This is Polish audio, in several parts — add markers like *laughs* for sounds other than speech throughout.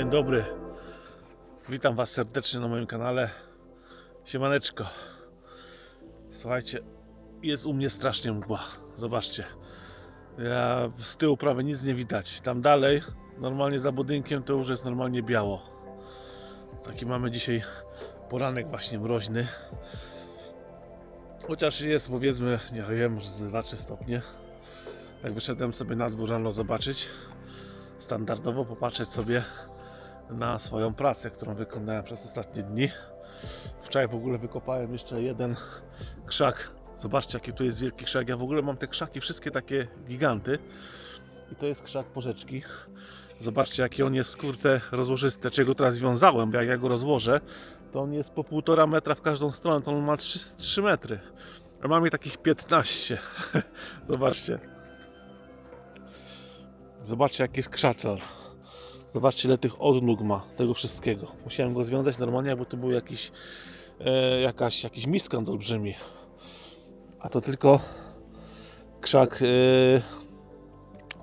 dobry. Witam Was serdecznie na moim kanale. Siemaneczko. Słuchajcie, jest u mnie strasznie mgła. Zobaczcie. Ja z tyłu prawie nic nie widać. Tam dalej, normalnie za budynkiem, to już jest normalnie biało. Taki mamy dzisiaj poranek właśnie mroźny. Chociaż jest powiedzmy, nie wiem, ze 2-3 stopnie. Jak wyszedłem sobie na dwór rano zobaczyć, standardowo popatrzeć sobie na swoją pracę, którą wykonałem przez ostatnie dni. Wczoraj w ogóle wykopałem jeszcze jeden krzak. Zobaczcie, jaki tu jest wielki krzak. Ja w ogóle mam te krzaki wszystkie takie giganty. I to jest krzak porzeczki. Zobaczcie, jaki on jest kurde rozłożysty. Czego teraz wiązałem, bo jak ja go rozłożę, to on jest po półtora metra w każdą stronę. To on ma 3, 3 metry. A mam je takich 15. *laughs* Zobaczcie. Zobaczcie, jaki jest krzaczor. Zobaczcie, ile tych odnóg ma tego wszystkiego. Musiałem go związać normalnie, bo to był jakiś, e, jakaś, jakiś miskant olbrzymi. A to tylko krzak e,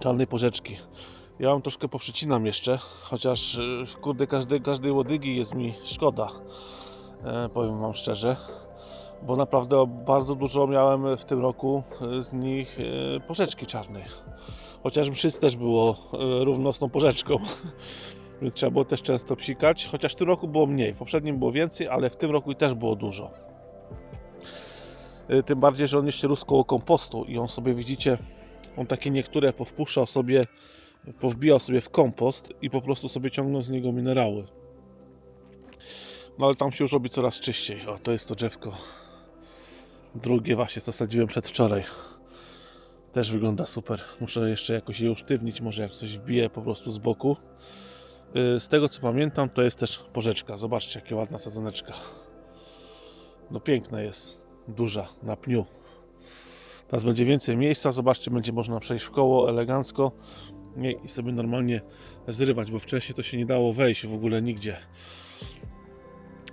czarnej porzeczki. Ja mam troszkę poprzecinam jeszcze, chociaż e, kurde, każdej, każdej łodygi jest mi szkoda. E, powiem Wam szczerze. Bo naprawdę bardzo dużo miałem w tym roku e, z nich e, porzeczki czarnej. Chociaż mszyc też było e, równo z tą porzeczką. *laughs* Więc trzeba było też często psikać. Chociaż w tym roku było mniej. W poprzednim było więcej, ale w tym roku też było dużo. E, Tym bardziej, że on jeszcze rósł koło kompostu i on sobie widzicie, on takie niektóre powpuszczał sobie, powbijał sobie w kompost i po prostu sobie ciągnął z niego minerały. No ale tam się już robi coraz czyściej. O, to jest to drzewko. Drugie właśnie, co sadziłem przedwczoraj. Też wygląda super. Muszę jeszcze jakoś je usztywnić, może jak coś wbije po prostu z boku. Yy, Z tego co pamiętam, to jest też porzeczka. Zobaczcie, jakie ładna sadzoneczka. No piękna jest, duża, na pniu. Teraz będzie więcej miejsca, zobaczcie, będzie można przejść w koło elegancko i sobie normalnie zrywać, bo wcześniej to się nie dało wejść w ogóle nigdzie.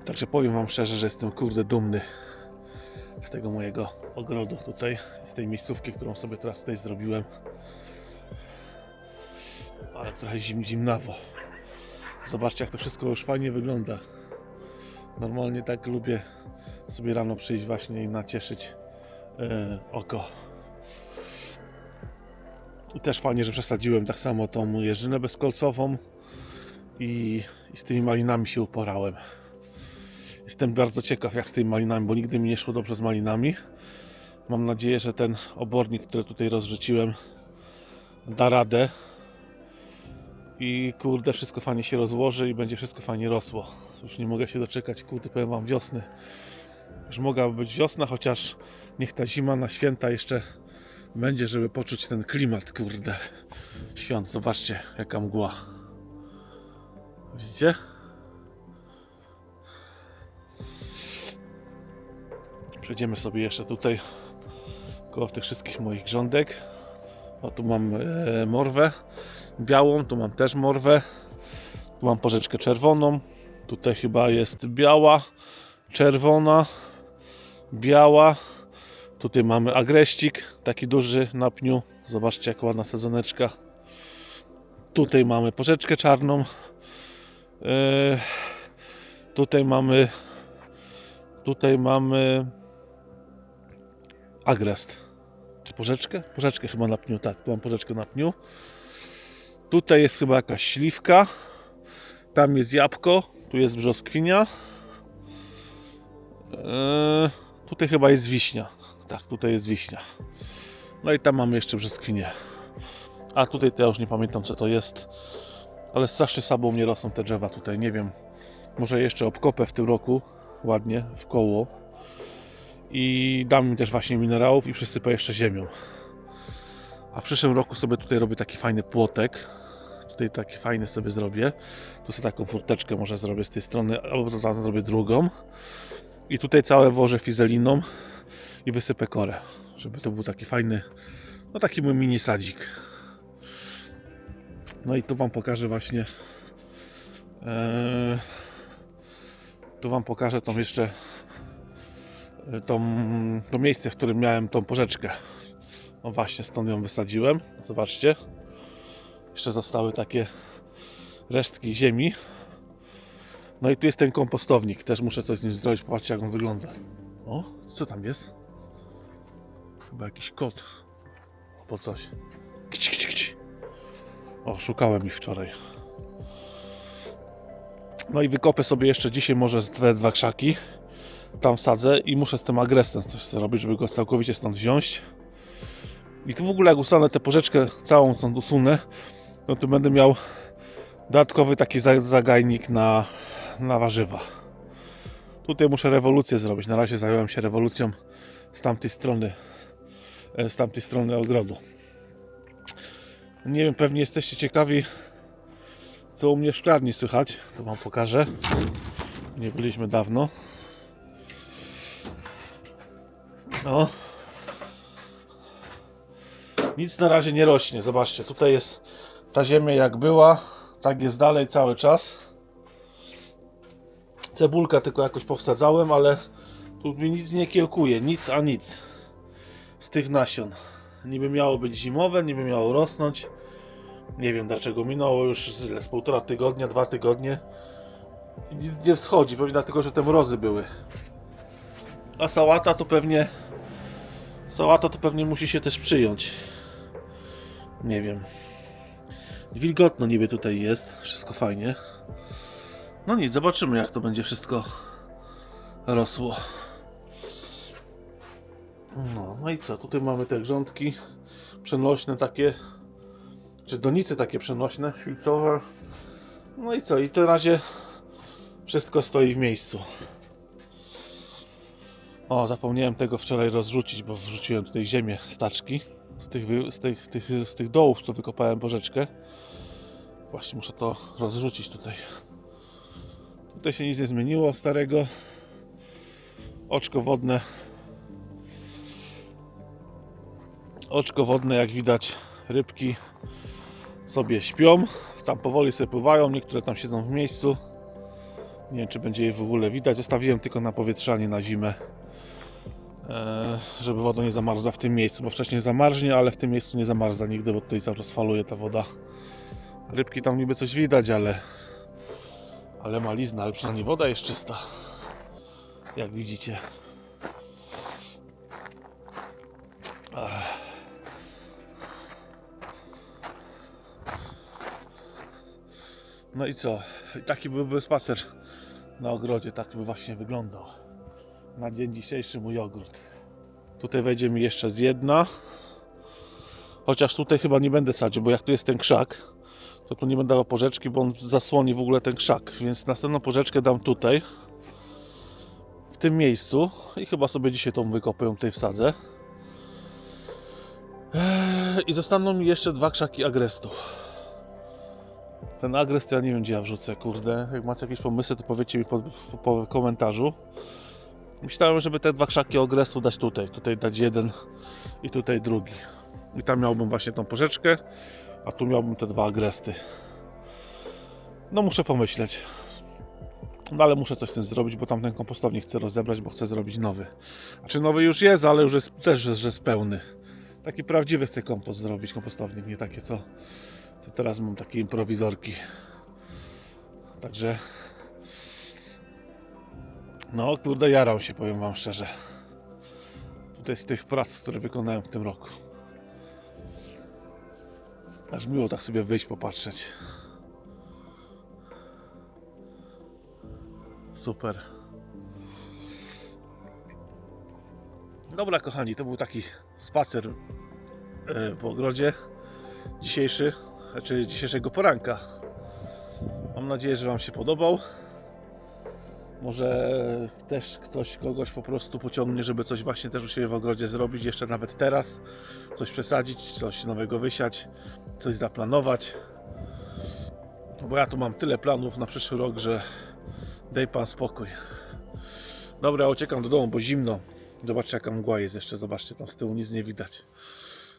Także powiem Wam szczerze, że jestem kurde dumny z tego mojego ogrodu tutaj, z tej miejscówki, którą sobie teraz tutaj zrobiłem. Ale trochę zim, zimnawo. Zobaczcie, jak to wszystko już fajnie wygląda. Normalnie tak lubię sobie rano przyjść właśnie i nacieszyć e, oko. I też fajnie, że przesadziłem tak samo tą jeżynę bezkolcową i, i z tymi malinami się uporałem. Jestem bardzo ciekaw jak z tymi malinami, bo nigdy mi nie szło dobrze z malinami. Mam nadzieję, że ten obornik, który tutaj rozrzuciłem da radę i kurde wszystko fajnie się rozłoży i będzie wszystko fajnie rosło. Już nie mogę się doczekać, kurde powiem wam wiosny. Już mogła być wiosna, chociaż niech ta zima na święta jeszcze będzie, żeby poczuć ten klimat, kurde. Świąt, zobaczcie jaka mgła. Widzicie? Przejdziemy sobie jeszcze tutaj koło tych wszystkich moich grządek. O, tu mam e, morwę białą, tu mam też morwę. Tu mam porzeczkę czerwoną. Tutaj chyba jest biała, czerwona, biała. Tutaj mamy agreścik, taki duży na pniu. Zobaczcie, jak ładna sezoneczka. Tutaj mamy porzeczkę czarną. E, tutaj mamy tutaj mamy agrest. Czy porzeczkę? Porzeczkę chyba na pniu, tak. Tu mam porzeczkę na pniu. Tutaj jest chyba jakaś śliwka. Tam jest jabłko. Tu jest brzoskwinia. Eee, tutaj chyba jest wiśnia. Tak, tutaj jest wiśnia. No i tam mamy jeszcze brzoskwinię. A tutaj to ja już nie pamiętam co to jest. Ale strasznie słabo mnie rosną te drzewa tutaj. Nie wiem. Może jeszcze obkopę w tym roku. Ładnie, w koło. I dam im też właśnie minerałów i przysypę jeszcze ziemią. A w przyszłym roku sobie tutaj robię taki fajny płotek. Tutaj taki fajny sobie zrobię. Tu sobie taką furteczkę może zrobię z tej strony, albo to tam zrobię drugą. I tutaj całe włożę fizeliną i wysypę korę. Żeby to był taki fajny, no taki mój mini sadzik. No i tu Wam pokażę właśnie. Eee, tu Wam pokażę tą jeszcze tą, to miejsce, w którym miałem tą porzeczkę. No właśnie, stąd ją wysadziłem. Zobaczcie. Jeszcze zostały takie resztki ziemi. No i tu jest ten kompostownik, też muszę coś z nim zrobić, popatrzcie jak on wygląda. O, co tam jest? Chyba jakiś kot. Po coś. Kci, kci, kci. O, szukałem ich wczoraj. No i wykopę sobie jeszcze dzisiaj może z dwa, dwa krzaki. Tam sadzę i muszę z tym agresem coś zrobić, żeby go całkowicie stąd wziąć. I tu w ogóle jak ustanę tę porzeczkę całą stąd usunę, no to będę miał dodatkowy taki za- zagajnik na, na warzywa. Tutaj muszę rewolucję zrobić. Na razie zająłem się rewolucją z tamtej strony, e, z tamtej strony ogrodu. Nie wiem, pewnie jesteście ciekawi, co u mnie w szklarni słychać. To Wam pokażę. Nie byliśmy dawno. No. Nic na razie nie rośnie. Zobaczcie, tutaj jest ta ziemia jak była, tak jest dalej cały czas. Cebulka tylko jakoś powsadzałem, ale tu mi nic nie kiełkuje, nic a nic z tych nasion. Niby miało być zimowe, niby miało rosnąć. Nie wiem dlaczego, minęło już z, z półtora tygodnia, dwa tygodnie. Nic nie wschodzi, pewnie dlatego, że te mrozy były. A sałata to pewnie... Sałata to pewnie musi się też przyjąć. Nie wiem. Wilgotno niby tutaj jest, wszystko fajnie. No nic, zobaczymy jak to będzie wszystko rosło. No, no i co? Tutaj mamy te grządki przenośne takie, czy donice takie przenośne, świlcowe. No i co? I na razie wszystko stoi w miejscu. O, zapomniałem tego wczoraj rozrzucić, bo wrzuciłem tutaj ziemię z taczki. Z tych, z tych, tych, z tych dołów, co wykopałem porzeczkę. Właśnie muszę to rozrzucić tutaj. Tutaj się nic nie zmieniło starego. Oczko wodne. Oczko wodne, jak widać, rybki sobie śpią. Tam powoli sobie pływają, niektóre tam siedzą w miejscu. Nie wiem, czy będzie je w ogóle widać. Zostawiłem tylko na powietrzanie na zimę, żeby woda nie zamarzła w tym miejscu, bo wcześniej zamarznie, ale w tym miejscu nie zamarza nigdy, bo tutaj cały czas faluje ta woda. Rybki tam niby coś widać, ale ale malizna, ale przynajmniej woda jest czysta. Jak widzicie. No i co? Taki byłby spacer na ogrodzie, tak by właśnie wyglądał. Na dzień dzisiejszy mój ogród. Tutaj wejdzie mi jeszcze z jedna. Chociaż tutaj chyba nie będę sadził, bo jak tu jest ten krzak, to tu nie będę dawał porzeczki, bo on zasłoni w ogóle ten krzak. Więc następną porzeczkę dam tutaj, w tym miejscu i chyba sobie dzisiaj tą wykopię, tutaj wsadzę. Eee, I zostaną mi jeszcze dwa krzaki agrestu. Ten agrest ja nie wiem gdzie ja wrzucę, kurde. Jak macie jakieś pomysły, to powiedzcie mi po, po, po komentarzu. Myślałem, żeby te dwa krzaki agrestu dać tutaj. Tutaj dać jeden i tutaj drugi. I tam miałbym właśnie tą porzeczkę, a tu miałbym te dwa agresty. No muszę pomyśleć. No ale muszę coś z tym zrobić, bo tamten kompostownik chcę rozebrać, bo chcę zrobić nowy. Znaczy nowy już jest, ale już jest też że jest pełny. Taki prawdziwy chcę kompost zrobić, kompostownik, nie takie co, co teraz mam, takie improwizorki. Także no kurde jarał się, powiem wam szczerze. Tutaj z tych prac, które wykonałem w tym roku. Aż miło tak sobie wyjść, popatrzeć. Super. Dobra, kochani, to był taki spacer e, po ogrodzie dzisiejszy, znaczy dzisiejszego poranka. Mam nadzieję, że Wam się podobał. Może też ktoś kogoś po prostu pociągnie, żeby coś właśnie też u siebie w ogrodzie zrobić, jeszcze nawet teraz. Coś przesadzić, coś nowego wysiać, coś zaplanować. Bo ja tu mam tyle planów na przyszły rok, że daj Pan spokój. Dobra, uciekam do domu, bo zimno. Zobaczcie jaka mgła jest jeszcze, zobaczcie, tam z tyłu nic nie widać.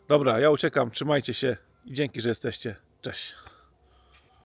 Dobra, ja uciekam, trzymajcie się i dzięki, że jesteście. Cześć.